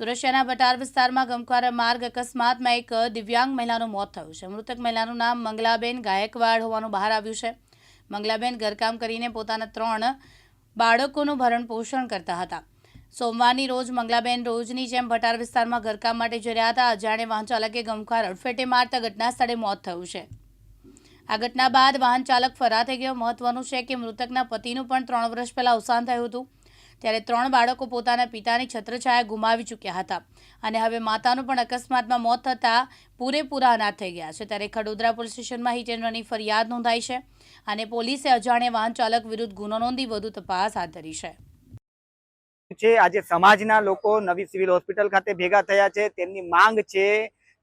સુરક્ષાના બટાર વિસ્તારમાં ગમખ્વાર માર્ગ અકસ્માતમાં એક દિવ્યાંગ મહિલાનું મોત થયું છે. મૃતક મહિલાનું નામ મંગલાબેન ગાયકવાડ હોવાનું બહાર આવ્યું છે. મંગલાબેન ઘરકામ કરીને પોતાના ત્રણ બાળકોનું ભરણ પોષણ કરતા હતા. સોમવારની રોજ મંગલાબેન રોજની જેમ ભટાર વિસ્તારમાં ઘરકામ માટે જઈ રહ્યા હતા. અજાણે વાહન ચાલકે ગમખ્વાર અડફેટે મારતા ઘટના સ્થળે મોત થયું છે. આ ઘટના બાદ વાહન ચાલક ફરાર થઈ ગયો. મહત્વનું છે કે મૃતકના પતિનું પણ ત્રણ વર્ષ પહેલાં અવસાન થયું હતું. ત્યારે ત્રણ બાળકો પોતાના પિતાની છત્રછાયા ગુમાવી ચૂક્યા હતા. અને હવે માતાનું પણ અકસ્માતમાં મોત થતાં પૂરેપૂરા અનાથ થઈ ગયા છે. ત્યારે ખડોદરા પોલીસ સ્ટેશનમાં હિટ ફરિયાદ નોંધાઈ છે અને પોલીસે અજાણ્યા વાહન ચાલક વિરુદ્ધ ગુનો નોંધી વધુ તપાસ હાથ ધરી છે. છે આજે સમાજના લોકો નવી સિવિલ હોસ્પિટલ ખાતે ભેગા થયા છે, તેમની માંગ છે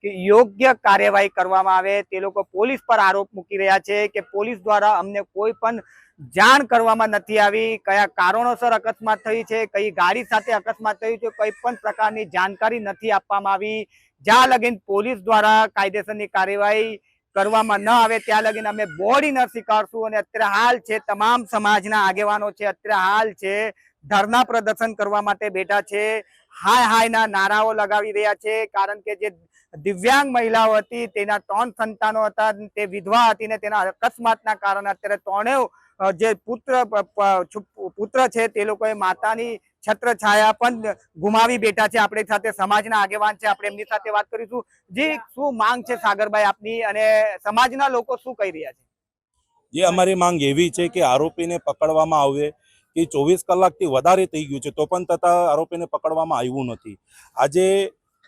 કે યોગ્ય કાર્યવાહી કરવામાં આવે. તે લોકો પોલીસ પર આરોપ મૂકી રહ્યા છે કે પોલીસ દ્વારા અમને કોઈ પણ જાણ કરવામાં નથી આવી. કયા કારણોસર અકસ્માત થઈ છે, કઈ ગાડી સાથે અકસ્માત થયું છે, કોઈ પણ પ્રકારની જાણકારી નથી આપવામાં આવી. જ્યાં લગીન પોલીસ દ્વારા કાયદેસરની કાર્યવાહી કરવામાં ન આવે, ત્યાં લગીન અમે બોડી ન સ્વીકારશું અને અત્યારે હાલ છે, તમામ સમાજના આગેવાનો છે, અત્યારે હાલ છે ધરના પ્રદર્શન કરવા માટે બેઠા છે. હાય હાયના નારાઓ લગાવી રહ્યા છે, કારણ કે જે દિવ્યાંગ મહિલાઓ હતી, તેના ત્રણ સંતાનો હતા, તે વિધવા હતી ને તેના અકસ્માતના કારણે અત્યારે ત્રણેય જે પુત્ર પુત્ર છે તે લોકોએ માતાની છત્ર છાયા પણ ગુમાવી બેઠા છે. આપણી સાથે સમાજના આગેવાન છે. આપણે એમની સાથે વાત કરીશું. જે, શું માંગ છે સાગરભાઈ આપની અને સમાજના લોકો શું કહી રહ્યા છે? જે અમારી માંગ એવી છે કે આરોપીને પકડવામાં આવે કે ચોવીસ કલાકથી વધારે થઈ ગયું છે, તો પણ તથા આરોપીને પકડવામાં આવ્યું નથી. આજે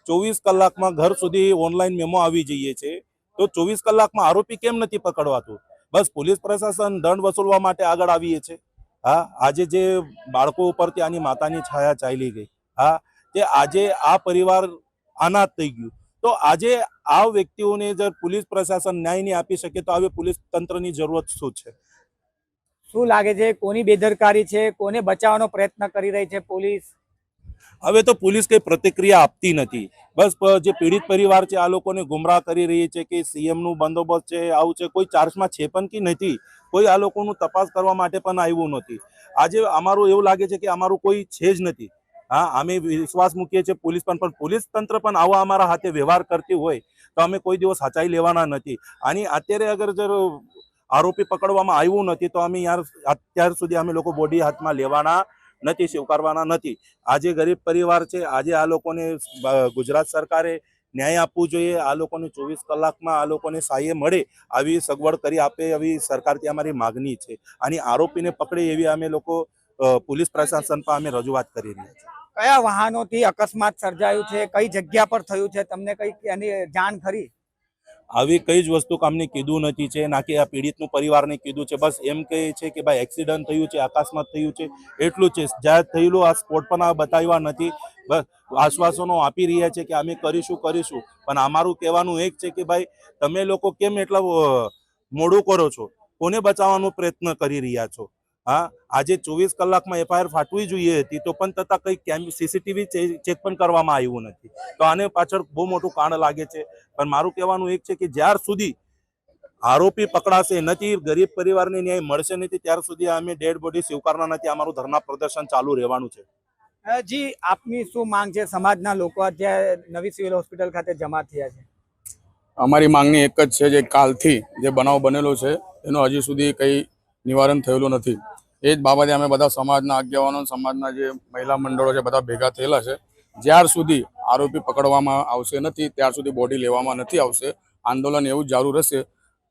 ચોવીસ કલાકમાં ઘર સુધી ઓનલાઈન મેમો આવી જઈએ છે. તો ચોવીસ કલાકમાં આરોપી કેમ નથી પકડવાતું? બસ પોલીસ પ્રશાસન દંડ વસૂલવા માટે આગળ આવીએ છે. હા, આજે જે બાળકો ઉપર ત્યાંની માતાની છાયા ચાલી ગઈ. હા, તે આજે આ પરિવાર અનાથ થઈ ગયું. તો આજે આ વ્યક્તિઓને જો પોલીસ પ્રશાસન ન્યાય નહીં આપી શકે તો હવે પોલીસ તંત્રની જરૂરત શું છે? શું લાગે છે? કોની બેદરકારી છે? કોને બચાવવાનો પ્રયત્ન કરી રહી છે પોલીસ? હવે તો પોલીસ કઈ પ્રતિક્રિયા આપતી નથી. બસ જે પીડિત પરિવાર છે, આ લોકોને ગુમરાહ કરી રહી છે કે સીએમનું બંદોબસ્ત છે, આવું છે, કોઈ ચાર્જમાં છે પણ કે નથી. કોઈ આ લોકોનું તપાસ કરવા માટે પણ આવ્યું નથી. આજે અમારું એવું લાગે છે કે અમારું કોઈ છે જ નથી. હા, અમે વિશ્વાસ મૂકીએ છીએ પોલીસ પણ પણ પોલીસ તંત્ર પણ આવા અમારા હાથે વ્યવહાર કરતી હોય તો અમે કોઈ દિવસ હચાઈ લેવાના નથી. અને અત્યારે અગર જો આરોપી પકડવામાં આવ્યું નથી તો અમે યાર, અત્યાર સુધી અમે લોકો બોડી હાથમાં લેવાના નથી સ્વીકારવાના નથી. આજે ગરીબ પરિવાર છે, આજે આ લોકોને ગુજરાત સરકારે ન્યાય આપવું જોઈએ, આ લોકોને ચોવીસ કલાકમાં આ લોકોને સહાય મળે, આવી સગવડ કરી આપે એવી સરકારથી અમારી માગણી છે. અને આરોપીને પકડે એવી અમે લોકો પોલીસ પ્રશાસન પર અમે રજૂઆત કરી રહ્યા છીએ. કયા વાહનોથી અકસ્માત સર્જાયું છે, કઈ જગ્યા પર થયું છે, તમને કઈ એની જાણ ખરી? આવી કઈ જ વસ્તુ કામને કીધું નથી છે, ના કે આ પીડિતનું પરિવારને કીધું છે, બસ એમ કહે છે કે ભાઈ એક્સિડન્ટ થયું છે અકસ્માત થયું છે, એટલું છે. જ્યાં થયેલું આ સ્પોટ પણ આ બતાવ્યા નથી. બસ આશ્વાસનો આપી રહ્યા છે કે અમે કરીશું કરીશું. પણ અમારું કહેવાનું એક છે કે ભાઈ, તમે લોકો કેમ એટલા મોડું કરો છો? કોને બચાવવાનો પ્રયત્ન કરી રહ્યા છો? હા આજે ચોવીસ કલાકમાં એફઆઈઆર ફાટવી જોઈએ હતી તો પણ તથા કંઈ કેમ સીસીટીવી ચેક પણ કરવામાં આવ્યું નથી. તો આને પાછળ બહુ મોટું કારણ લાગે છે. પણ મારું કહેવાનું એક છે કે જ્યાર સુધી આરોપી પકડાશે નથી ગરીબ પરિવારને ન્યાય મળશે નથી ત્યાર સુધી અમે ડેડ બોડી સ્વીકારના નથી. અમારું ધરના પ્રદર્શન ચાલુ રહેવાનું છે. જી આપની શું માંગ છે? સમાજના લોકો અત્યારે નવી સિવિલ હોસ્પિટલ ખાતે જમા થયા છે. અમારી માંગણી એક જ છે જે કાલથી જે બનાવ બનેલો છે એનો હજી સુધી કંઈ નિવારણ થયેલું નથી. એ જ બાબતે અમે બધા સમાજના આગેવાનો, સમાજના જે મહિલા મંડળો છે, બધા ભેગા થયેલા છે. જ્યાર સુધી આરોપી પકડવામાં આવશે નથી, ત્યાર સુધી બોડી લેવામાં નથી આવશે, આંદોલન એવું જ ચાલુ રહેશે.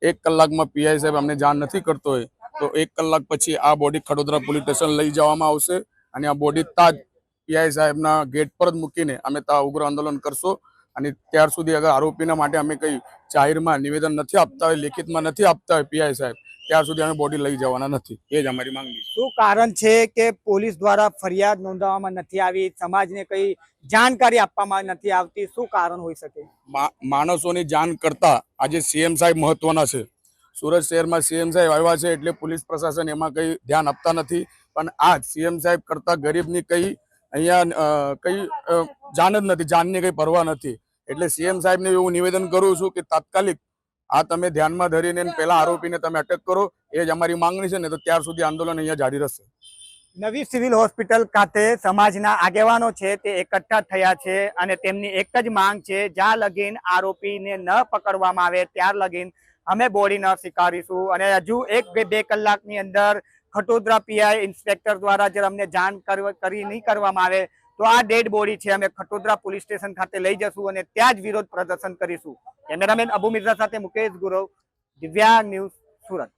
એક કલાકમાં પીઆઈ સાહેબ અમને જાણ નથી કરતો હોય, તો એક કલાક પછી આ બોડી ખડોદરા પોલીસ સ્ટેશન લઈ જવામાં આવશે અને આ બોડી તાજ પીઆઈ સાહેબના ગેટ પર જ મૂકીને અમે તા ઉગ્ર આંદોલન કરશો. અને ત્યાર સુધી અગર આરોપીના માટે અમે કંઈ જાહેરમાં નિવેદન નથી આપતા હોય, લેખિતમાં નથી આપતા હોય પીઆઈ સાહેબ ત્યાર સુધી અમે બોડી લઈ જવાના નથી. એ જ અમારી માંગણી શું કારણ છે કે પોલીસ દ્વારા ફરિયાદ નોંધવામાં નથી આવી? સમાજને કઈ જાણકારી આપવામાં નથી આવતી? શું કારણ હોઈ શકે? માણસોની જાણ કરતા આજે સીએમ સાહેબ મહત્વના છે. સુરત શહેરમાં સીએમ સાહેબ આવ્યા છે એટલે પોલીસ પ્રશાસન એમાં કંઈ ધ્યાન આપતા નથી. પણ આ સીએમ સાહેબ કરતા ગરીબની કંઈ અહીંયા કંઈ જાણ જ નથી. જાનની કંઈ પરવા નથી. એટલે સીએમ સાહેબને એવું નિવેદન કરું છું કે તાત્કાલિક આ તમે ધ્યાનમાં ધરીને પેલા આરોપીને તમે અટક કરો એ જ અમારી માંગણી છે ને તો ત્યાર સુધી આંદોલન અહીંયા જારી રહેશે. નવી સિવિલ હોસ્પિટલ ખાતે સમાજના આગેવાનો છે તે એકઠા થયા છે અને તેમની એક જ માંગ છે જ્યાં લગીન આરોપીને ન પકડવામાં આવે ત્યાર લગીન અમે બોડી ન સ્વીકારીશું અને હજુ એક બે કલાકની અંદર ખટોદરા પીઆઈ ઇન્સ્પેક્ટર દ્વારા જ્યારે અમને જાણ કરી નહીં કરવામાં આવે તો આ ડેડ બોડી છે, અમે ખટોદરા પોલીસ સ્ટેશન ખાતે લઈ જશું અને ત્યાં જ વિરોધ પ્રદર્શન કરીશું. કેમેરામેન અબુ મિર્ઝા સાથે મુકેશ ગુરવ દિવ્યાંગ ન્યૂઝ સુરત.